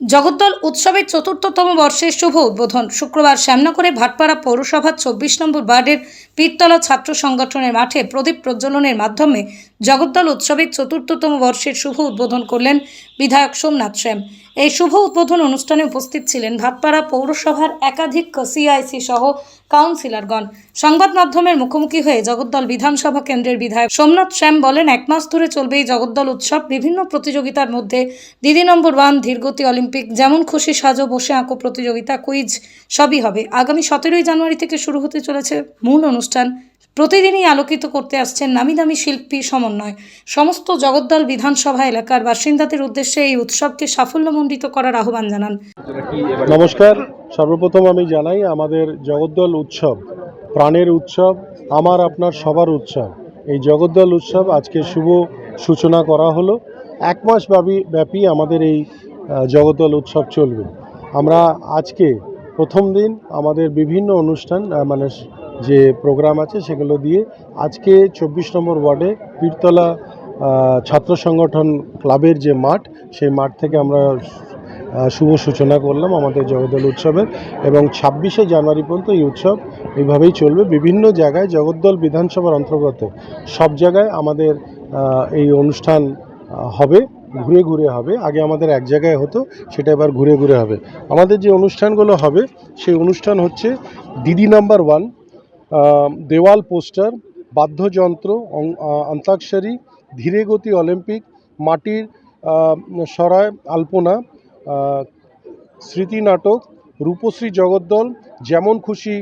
জগদ্দল উৎসবের চতুর্থতম বর্ষের শুভ উদ্বোধন। শুক্রবার শ্যামনগরে ভাটপাড়া পৌরসভার চব্বিশ নম্বর ওয়ার্ডের পীরতলা ছাত্র সংগঠনের মাঠে প্রদীপ প্রজ্বলনের মাধ্যমে জগদ্দল উৎসবের চতুর্থতম বর্ষের শুভ উদ্বোধন করলেন বিধায়ক সোমনাথ শ্যাম এই শুভ উদ্বোধন অনুষ্ঠানে উপস্থিত ছিলেন ভাটপাড়া পৌরসভার একাধিক সিআইসি সহ কাউন্সিলরগণ। সংবাদ মাধ্যমের মুখোমুখি হয়ে জগদ্দল বিধানসভা কেন্দ্রের বিধায়ক সোমনাথ শ্যাম বলেন, এক মাস ধরে চলবে এই জগদ্দল উৎসব, বিভিন্ন প্রতিযোগিতার মধ্যে দিদি নম্বর ওয়ান, ধীরগতি অলিম্পিক, যেমন খুশি সাজো, বসে আঁকো প্রতিযোগিতা, কুইজ সবই হবে। আগামী সতেরোই জানুয়ারি থেকে শুরু হতে চলেছে মূল অনুষ্ঠান। প্রতিদিনই আলোকিত করতে আসছেন নামি দামি শিল্পী সমন্বয়। সমস্ত জগদ্দল বিধানসভা এলাকার বাসিন্দাদের উদ্দেশ্যে এই উৎসবকে সাফল্যমণ্ডিত করার আহ্বান জানান। নমস্কার। সর্বপ্রথম আমি জানাই, আমাদের জগদ্দল উৎসব প্রাণের উৎসব, আমার আপনার সবার উৎসব। এই জগদ্দল উৎসব আজকে শুভ সূচনা করা হলো। এক মাস ব্যাপী ব্যাপী আমাদের এই জগদ্দল উৎসব চলবে। আমরা আজকে প্রথম দিন আমাদের বিভিন্ন অনুষ্ঠান মানে যে প্রোগ্রাম আছে সেগুলো দিয়ে আজকে চব্বিশ নম্বর ওয়ার্ডে পীরতলা ছাত্র সংগঠন ক্লাবের যে মাঠ, সেই মাঠ থেকে আমরা শুভ সূচনা করলাম আমাদের জগদ্দল উৎসবের এবং ছাব্বিশে জানুয়ারি পর্যন্ত এই উৎসব এইভাবেই চলবে। বিভিন্ন জায়গায় জগদ্দল বিধানসভার অন্তর্গত সব জায়গায় আমাদের এই অনুষ্ঠান হবে, ঘুরে ঘুরে হবে। আগে আমাদের এক জায়গায় হতো, সেটা এবার ঘুরে ঘুরে হবে। আমাদের যে অনুষ্ঠানগুলো হবে, সেই অনুষ্ঠান হচ্ছে দিদি নাম্বার ওয়ান দেওয়াল পোস্টার, বাদ্যযন্ত্র অন্তাক্ষরী ধীরে গতি অলিম্পিক, মাটির সরায় আলপনা স্মৃতি নাটক, রূপশ্রী জগদ্দল, যেমন খুশি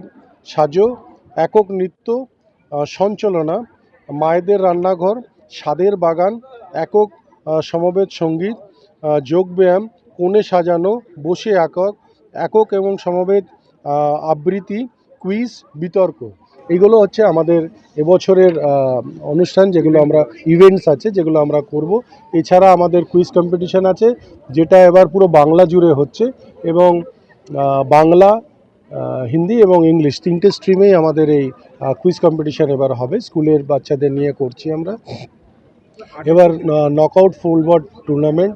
সাজো, একক নৃত্য সঞ্চালনা, মায়েদের রান্নাঘর, স্বাদের বাগান, একক সমবেত সংগীত যোগব্যায়াম, কোণে সাজানো, বসে একক একক এবং সমবেত আবৃত্তি কুইজ বিতর্ক। এগুলো হচ্ছে আমাদের এবছরের অনুষ্ঠান, যেগুলো আমরা ইভেন্টস আছে, যেগুলো আমরা করব। এছাড়া আমাদের কুইজ কম্পিটিশান আছে, যেটা এবার পুরো বাংলা জুড়ে হচ্ছে এবং বাংলা হিন্দি এবং ইংলিশ তিনটে স্ট্রিমেই আমাদের এই কুইজ কম্পিটিশান এবার হবে। স্কুলের বাচ্চাদের নিয়ে করছি আমরা। এবার নকআউট ফুটবল টুর্নামেন্ট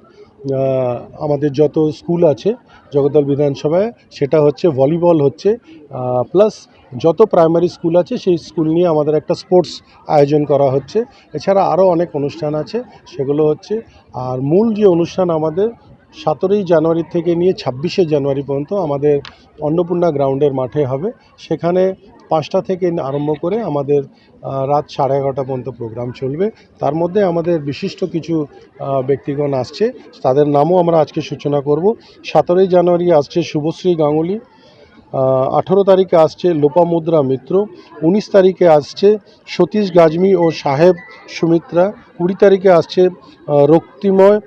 আমাদের যত স্কুল আছে, জগদ্দল বিধানসভায়, সেটা হচ্ছে ভলিবল হচ্ছে প্লাস যত প্রাইমারি স্কুল আছে, সেই স্কুল নিয়ে আমাদের একটা স্পোর্টস আয়োজন করা হচ্ছে। এছাড়া আরও অনেক অনুষ্ঠান আছে, সেগুলো হচ্ছে, আর মূল যে অনুষ্ঠান আমাদের সতেরোই জানুয়ারি থেকে নিয়ে ছাব্বিশে জানুয়ারি পর্যন্ত আমাদের অন্নপূর্ণা গ্রাউন্ডের মাঠে হবে। সেখানে পাঁচটা থেকে আরম্ভ করে আমাদের রাত সাড়ে এগারোটা পর্যন্ত প্রোগ্রাম চলবে। তার মধ্যে আমাদের বিশিষ্ট কিছু ব্যক্তিগণ আসছে। তাদের নামও আমরা আজকে সূচনা করব। সতেরোই জানুয়ারি আসছে শুভশ্রী গাঙ্গুলি। আঠেরো তারিখে আসছে লোপামুদ্রা মিত্র। উনিশ তারিখে আসছে সতীশ গাজমি ও সাহেব সুমিত্রা। কুড়ি তারিখে আসছে রক্তিময়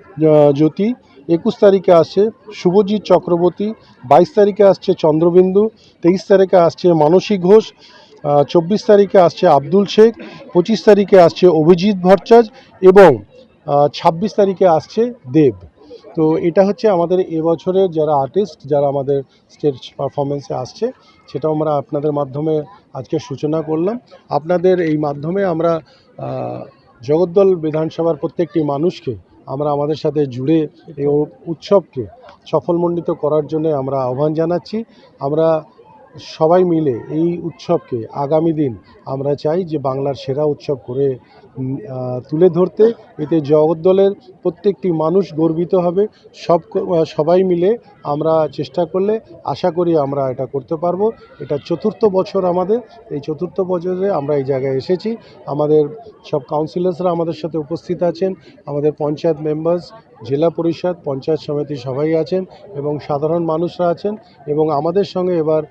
জ্যোতি। একুশ তারিখে আসছে শুভজিৎ চক্রবর্তী, বাইশ তারিখে আসছে চন্দ্রবিন্দু, তেইশ তারিখে আসছে মানসী ঘোষ চব্বিশ তারিখে আসছে আব্দুল শেখ, পঁচিশ তারিখে আসছে অভিজিৎ ভট্টাচার্য এবং ছাব্বিশ তারিখে আসছে দেব। তো এটা হচ্ছে আমাদের এবছরের যারা আর্টিস্ট যারা আমাদের স্টেজ পারফরমেন্সে আসছে, সেটাও আমরা আপনাদের মাধ্যমে আজকে সূচনা করলাম। আপনাদের এই মাধ্যমে আমরা জগদ্দল বিধানসভার প্রত্যেকটি মানুষকে আমরা আমাদের সাথে জুড়ে এই উৎসবকে সফলমণ্ডিত করার জন্যে আমরা আহ্বান জানাচ্ছি। আমরা সবাই মিলে এই উৎসবকে আগামী দিন আমরা চাই যে বাংলার সেরা উৎসব করে তুলে ধরতে। এতে জগদ্দলের প্রত্যেকটি মানুষ গর্বিত হবে। সব সবাই মিলে আমরা চেষ্টা করলে আশা করি আমরা এটা করতে পারব। এটা চতুর্থ বছর আমাদের। এই চতুর্থ বছরে আমরা এই জায়গায় এসেছি। আমাদের সব কাউন্সিলার্সরা আমাদের সাথে উপস্থিত আছেন। আমাদের পঞ্চায়েত মেম্বার্স জেলা পরিষদ, পঞ্চায়েত সমিতি সবাই আছেন এবং সাধারণ মানুষরা আছেন এবং আমাদের সঙ্গে এবার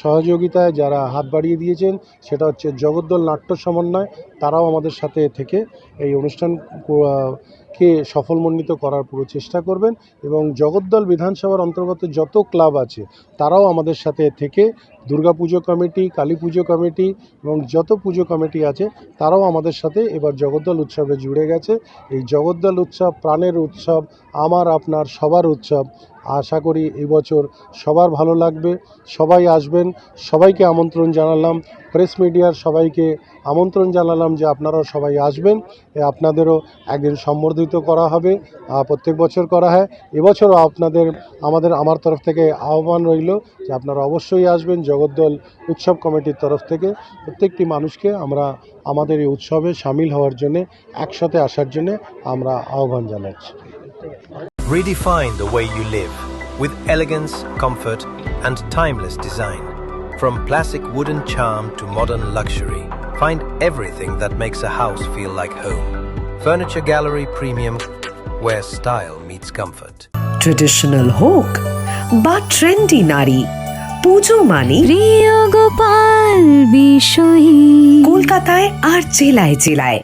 সহযোগিতায় যারা হাত বাড়িয়ে দিয়েছেন সেটা হচ্ছে জগদ্দল নাট্য সমন্বয় তারাও আমাদের সাথে থেকে এই অনুষ্ঠান কো- আহ, কে সফলমণ্ডিত করার পুরো চেষ্টা করবেন এবং জগদ্দল বিধানসভার অন্তর্গত যত ক্লাব আছে তারাও আমাদের সাথে থেকে দুর্গাপুজো কমিটি কালী পুজো কমিটি এবং যত পুজো কমিটি আছে তারাও আমাদের সাথে এবার জগদ্দল উৎসবে জুড়ে গেছে। এই জগদ্দল উৎসব প্রাণের উৎসব আমার আপনার সবার উৎসব। আশা করি এবছর সবার ভালো লাগবে। সবাই আসবেন সবাইকে আমন্ত্রণ জানালাম। প্রেস মিডিয়ার সবাইকে আমন্ত্রণ জানালাম যে আপনারাও সবাই আসবেন। আপনাদেরও একদিন সম্বর্ধিত করা হবে প্রত্যেক বছর করা হয়। এবছরও আপনাদের আমাদের আমার তরফ থেকে আহ্বান রইল যে আপনারা অবশ্যই আসবেন জগদ্দল উৎসব কমিটির তরফ থেকে। প্রত্যেকটি মানুষকে আমরা আমাদের এই উৎসবে সামিল হওয়ার জন্যে একসাথে আসার জন্যে আমরা আহ্বান জানাচ্ছি। Redefine the way you live with elegance, comfort, and timeless design. From classic wooden charm to modern luxury, find everything that makes a house feel like home. Furniture Gallery Premium, where style meets comfort. Traditional হোক বা trendy নারী পুজো মানে প্রিয় গোপাল বিষয়ী কলকাতায় আর জেলায় জেলায়